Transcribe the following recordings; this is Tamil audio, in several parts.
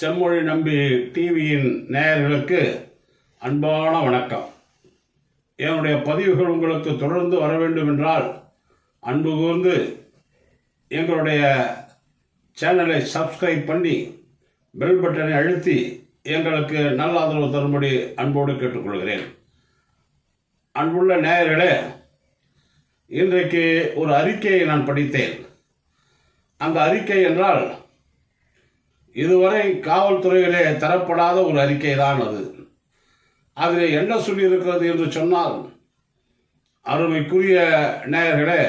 செம்மொழி நம்பி டிவியின் நேயர்களுக்கு அன்பான வணக்கம். என்னுடைய பதிவுகள் உங்களுக்கு தொடர்ந்து வர வேண்டும் என்றால் அன்பு கூர்ந்து எங்களுடைய சேனலை சப்ஸ்கிரைப் பண்ணி பெல் பட்டனை அழுத்தி எங்களுக்கு நல்ல ஆதரவு தரும்படி அன்போடு கேட்டுக்கொள்கிறேன். அன்புள்ள நேயர்களே இன்றைக்கு ஒரு அறிக்கையை நான் படித்தேன். அந்த அறிக்கை என்றால் இதுவரை காவல்துறையிலே தரப்படாத ஒரு அறிக்கை தான் அது. அதில் என்ன சொல்லியிருக்கிறது என்று சொன்னால் அருமைக்குரிய நேயர்களே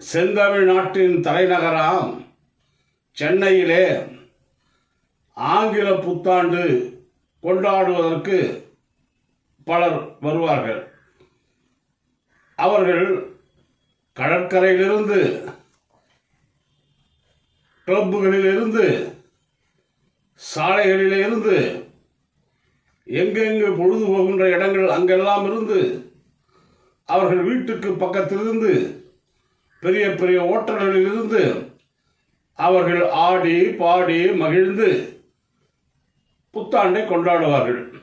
செந்தமிழ் நாட்டின் தலைநகராம் சென்னையிலே ஆங்கில புத்தாண்டு கொண்டாடுவதற்கு பலர் வருவார்கள். அவர்கள் கடற்கரையிலிருந்து கிளப்புகளிலிருந்து சாலைகளிலிருந்து எங்கெங்கு பொழுது போகின்ற இடங்கள் அங்கெல்லாம் இருந்து அவர்கள் வீட்டுக்கு பக்கத்திலிருந்து பெரிய பெரிய ஓட்டல்களிலிருந்து அவர்கள் ஆடி பாடி மகிழ்ந்து புத்தாண்டை கொண்டாடுவார்கள்.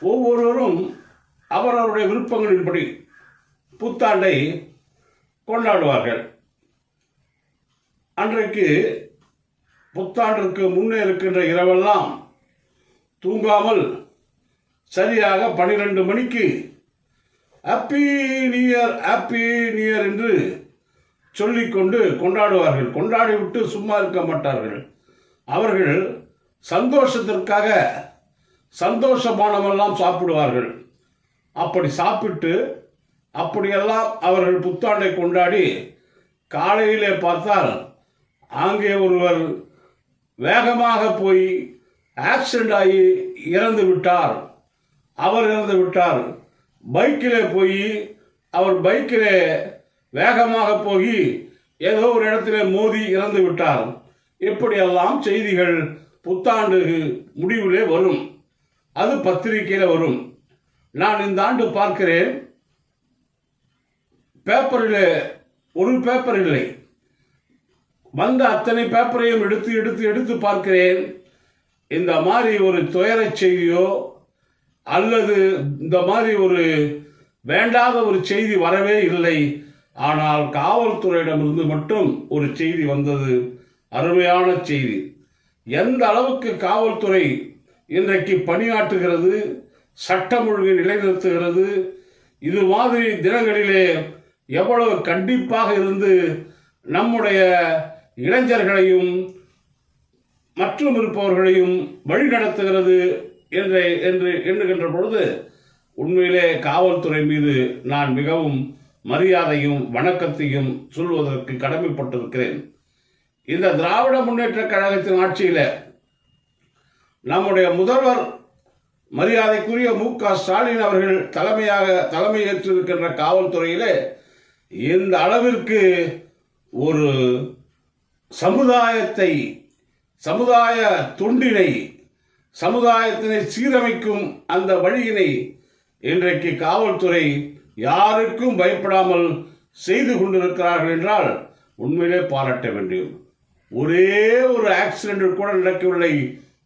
ஒவ்வொருவரும் அவரவருடைய விருப்பங்களின்படி புத்தாண்டை கொண்டாடுவார்கள். அன்றைக்கு புத்தாண்டிற்கு முன்னே இருக்கின்ற இரவெல்லாம் தூங்காமல் சரியாக பனிரெண்டு மணிக்கு ஹாப்பி நியர் ஹாப்பி நியர் என்று சொல்லிக்கொண்டு கொண்டாடுவார்கள். கொண்டாடிவிட்டு சும்மா இருக்க மாட்டார்கள். அவர்கள் சந்தோஷத்திற்காக சந்தோஷமானவெல்லாம் சாப்பிடுவார்கள். அப்படி சாப்பிட்டு அப்படியெல்லாம் அவர்கள் புத்தாண்டை கொண்டாடி காலையிலே பார்த்தால் அங்கே ஒருவர் வேகமாக போய் ஆக்சிடென்ட் ஆகி இறந்து விட்டார். அவர் இறந்து விட்டார். பைக்கிலே போய் அவர் பைக்கிலே வேகமாக போய் ஏதோ ஒரு இடத்துல மோதி இறந்து விட்டார். இப்படியெல்லாம் செய்திகள் புத்தாண்டு முடிவிலே வரும். அது பத்திரிகையில் வரும். நான் இந்த ஆண்டு பார்க்கிறேன். பேப்பரில் ஒரு பேப்பர் இல்லை. வந்த அத்தனை பேப்பரையும் எடுத்து எடுத்து எடுத்து பார்க்கிறேன். இந்த மாதிரி ஒரு துயரச் செய்தியோ அல்லது இந்த மாதிரி ஒரு வேண்டாத ஒரு செய்தி வரவே இல்லை. ஆனால் காவல்துறையிடமிருந்து மட்டும் ஒரு செய்தி வந்தது. அருமையான செய்தி. எந்த அளவுக்கு காவல்துறை இன்றைக்கு பணியாற்றுகிறது சட்டம் ஒழுங்கை நிலைநிறுத்துகிறது இது மாதிரி தினங்களிலே எவ்வளவு கண்டிப்பாக இருந்து நம்முடைய இளைஞர்களையும் மற்றும் இருப்பவர்களையும் வழிநடத்துகிறது என்று என்று எண்ணுகின்ற பொழுது உண்மையிலே காவல்துறை மீது நான் மிகவும் மரியாதையும் வணக்கத்தையும் சொல்வதற்கு கடமைப்பட்டிருக்கிறேன். இந்த திராவிட முன்னேற்ற கழகத்தின் ஆட்சியில் நம்முடைய முதல்வர் மரியாதைக்குரிய மு க. ஸ்டாலின் அவர்கள் தலைமையாக தலைமையேற்றிருக்கின்ற காவல்துறையிலே இந்த அளவிற்கு ஒரு சமுதாயத்தை சமுதாய தொண்டினை சமுதாயத்தினை சீரமைக்கும் அந்த வழியினை இன்றைக்கு காவல்துறை யாருக்கும் பயப்படாமல் செய்து கொண்டிருக்கிறார்கள் என்றால் உண்மையிலே பாராட்ட வேண்டும். ஒரே ஒரு ஆக்சிடென்ட் கூட நடக்கவில்லை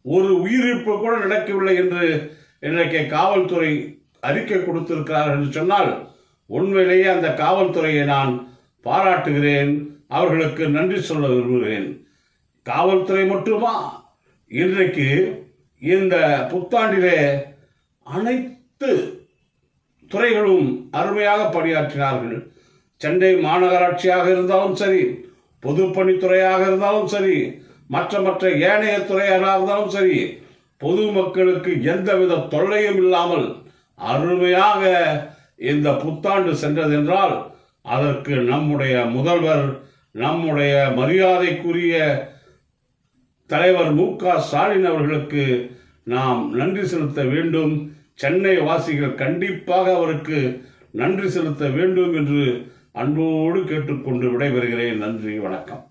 ஒரு உயிரிழப்பு கூட நடக்கவில்லை என்று இன்றைக்கு காவல்துறை அறிக்கை கொடுத்திருக்கிறார்கள் என்று சொன்னால் உண்மையிலேயே அந்த காவல்துறையை நான் பாராட்டுகிறேன். அவர்களுக்கு நன்றி சொல்ல விரும்புகிறேன். காவல்துறை மட்டுமா? இன்றைக்கு இந்த புத்தாண்டிலே அனைத்து துறைகளும் அருமையாக பணியாற்றினார்கள். சென்னை மாநகராட்சியாக இருந்தாலும் சரி பொதுப்பணித்துறையாக இருந்தாலும் சரி மற்ற மற்ற ஏனைய துறையாக இருந்தாலும் சரி பொதுமக்களுக்கு எந்தவித தொல்லையும் இல்லாமல் அருமையாக இந்த புத்தாண்டு சென்றதென்றால் அதற்கு நம்முடைய முதல்வர் நம்முடைய மரியாதைக்குரிய தலைவர் மு க ஸ்டாலின் அவர்களுக்கு நாம் நன்றி செலுத்த வேண்டும். சென்னை வாசிகள் கண்டிப்பாக அவருக்கு நன்றி செலுத்த வேண்டும் என்று அன்போடு கேட்டுக்கொண்டு விடைபெறுகிறேன். நன்றி வணக்கம்.